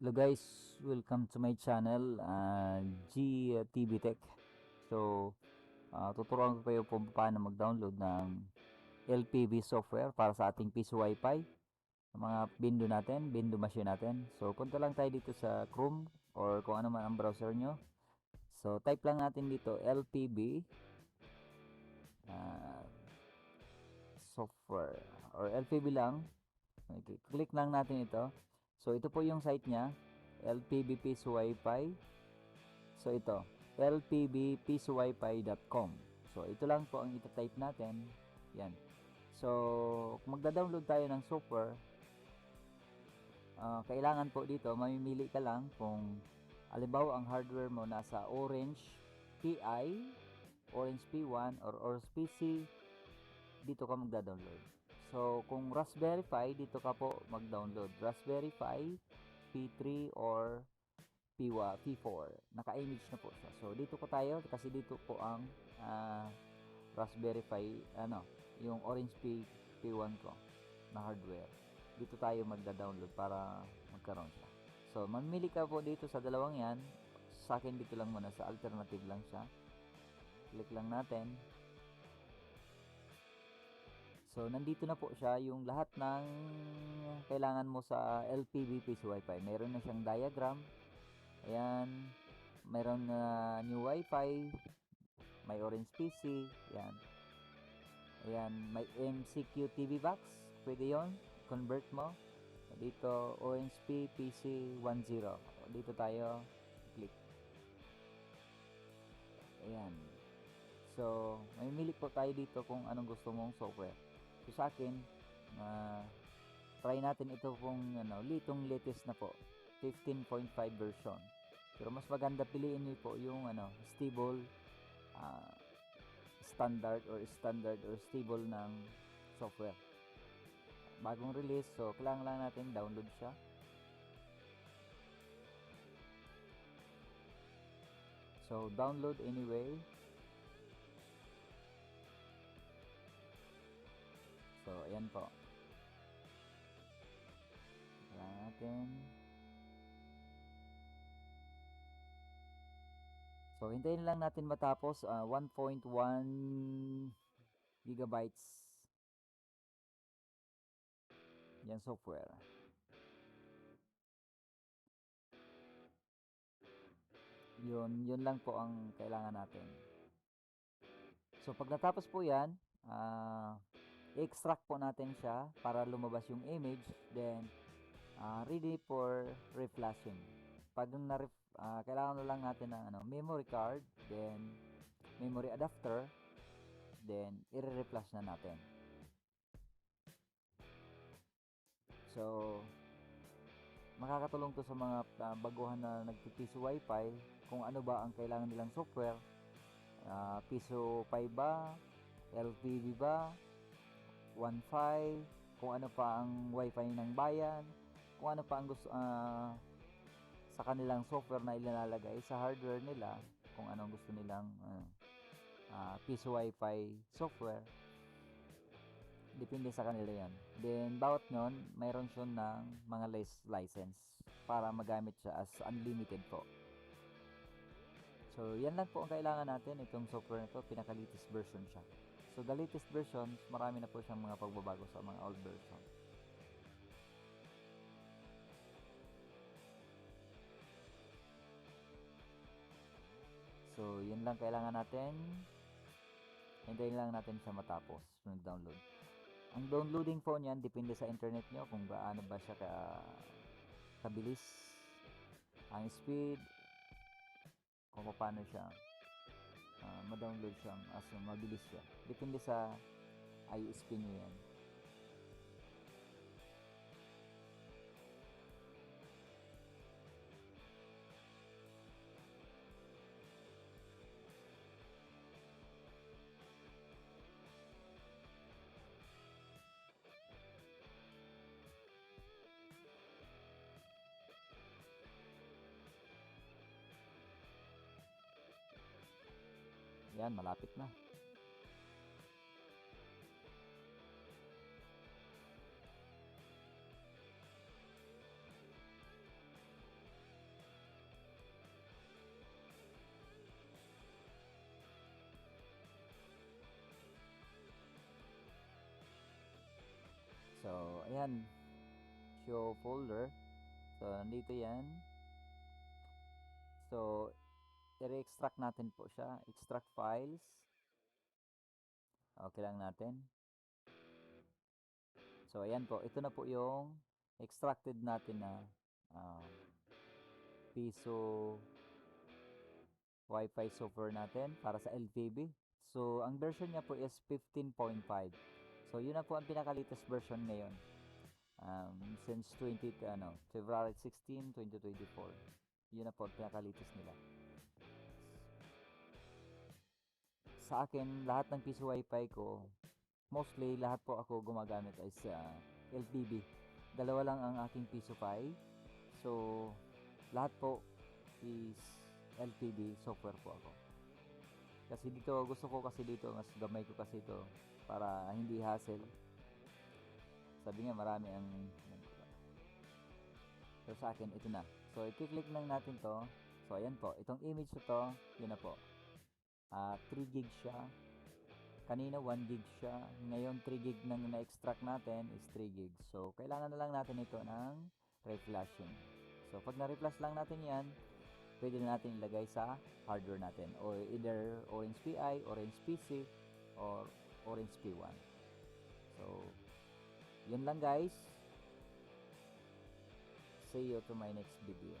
Hello guys, welcome to my channel, uh, GTV Tech. So, uh, tuturuan ko kayo kung paano mag-download ng LPV software para sa ating PC Wi-Fi. Mga bindo natin, bindo machine natin. So, punta lang tayo dito sa Chrome or kung ano man ang browser nyo. So, type lang natin dito LPV uh, software or LPV lang. Okay, click lang natin ito. So, ito po yung site niya, lpbpswifi. So, ito, lpbpswifi.com. So, ito lang po ang ita-type natin. Yan. So, magda-download tayo ng software, ah, kailangan po dito, mamimili ka lang kung alibaw ang hardware mo nasa Orange PI, Orange P1, or Orange PC, dito ka magda-download. So, kung Raspberry Pi, dito ka po mag-download. Raspberry Pi, P3 or P1, P4. Naka-image na po siya. So, dito po tayo kasi dito po ang ah, Raspberry Pi, ano, yung Orange P, P1 ko na hardware. Dito tayo magda-download para magkaroon siya. So, mamili ka po dito sa dalawang yan. Sa akin dito lang muna sa alternative lang siya. Click lang natin. So, nandito na po siya yung lahat ng kailangan mo sa LPVP Wi-Fi. Meron na siyang diagram. Ayan. Meron na new Wi-Fi. May Orange PC. Ayan. Ayan. May MCQ TV box. Pwede yon Convert mo. Dito, Orange P PC 10. Dito tayo. Click. Ayan. So, may mili po tayo dito kung anong gusto mong software. So sa akin, na try natin ito kung ano, litong latest na po, 15.5 version. Pero mas maganda piliin niyo po yung ano, stable ah, standard or standard or stable ng software. Bagong release, so kailangan lang natin download siya. So download anyway. Ayan po. Kailangan natin. So, hintayin lang natin matapos. ah, 1.1 gigabytes. Yan software. Yun, yun lang po ang kailangan natin. So, pag natapos po yan, ah, i-extract po natin siya para lumabas yung image then ah, ready for reflashing. Pag na uh, kailangan lang natin ng ano, memory card then memory adapter then i-reflash na natin. So makakatulong to sa mga ah, baguhan na nagpipiso wifi. Kung ano ba ang kailangan nilang software uh, piso 5 ba? LTV ba 1.5, kung ano pa ang wifi ng bayan, kung ano pa ang gusto ah, sa kanilang software na ilalagay sa hardware nila, kung anong gusto nilang uh, uh, piso wifi software. Depende sa kanila yan. Then, bawat nyon, mayroon siya ng mga lic- license para magamit siya as unlimited po. So, yan lang po ang kailangan natin. Itong software na to, pinaka-latest version siya. So, the latest versions, marami na po siyang mga pagbabago sa mga old version. So, yun lang kailangan natin. Hintayin lang natin siya matapos mag-download. Ang downloading po niyan, depende sa internet nyo kung gaano ba siya ka kabilis. Ang speed, kung paano siya ma-download siya as mabilis siya. Depende sa ISP nyo yan. Yan, malapit na. So, ayan. Show folder. So, nandito yan. So, i-extract natin po siya. Extract files. Okay lang natin. So, ayan po. Ito na po yung extracted natin na um, piso Wi-Fi software natin para sa LTV. So, ang version niya po is 15.5. So, yun na po ang pinaka-latest version ngayon. Um, since 20, ano, February 16, 2024. Yun na po ang pinaka-latest nila. Sa akin, lahat ng piso Wi-Fi ko, mostly lahat po ako gumagamit ay sa LTV. Dalawa lang ang aking piso Pi. So, lahat po is LTV software po ako. Kasi dito, gusto ko kasi dito, mas gamay ko kasi ito para hindi hassle. Sabi nga marami ang So sa akin, ito na. So, i-click lang natin to. So, ayan po. Itong image to, yun na po. Ah, 3 gig siya. Kanina 1 gig siya. Ngayon 3 gig nang na-extract natin is 3 gig. So, kailangan na lang natin ito ng reflashing. So, pag na-reflash lang natin yan, pwede na natin ilagay sa hardware natin. Or either Orange Pi, Orange PC, or Orange P1. So, yun lang guys. See you to my next video.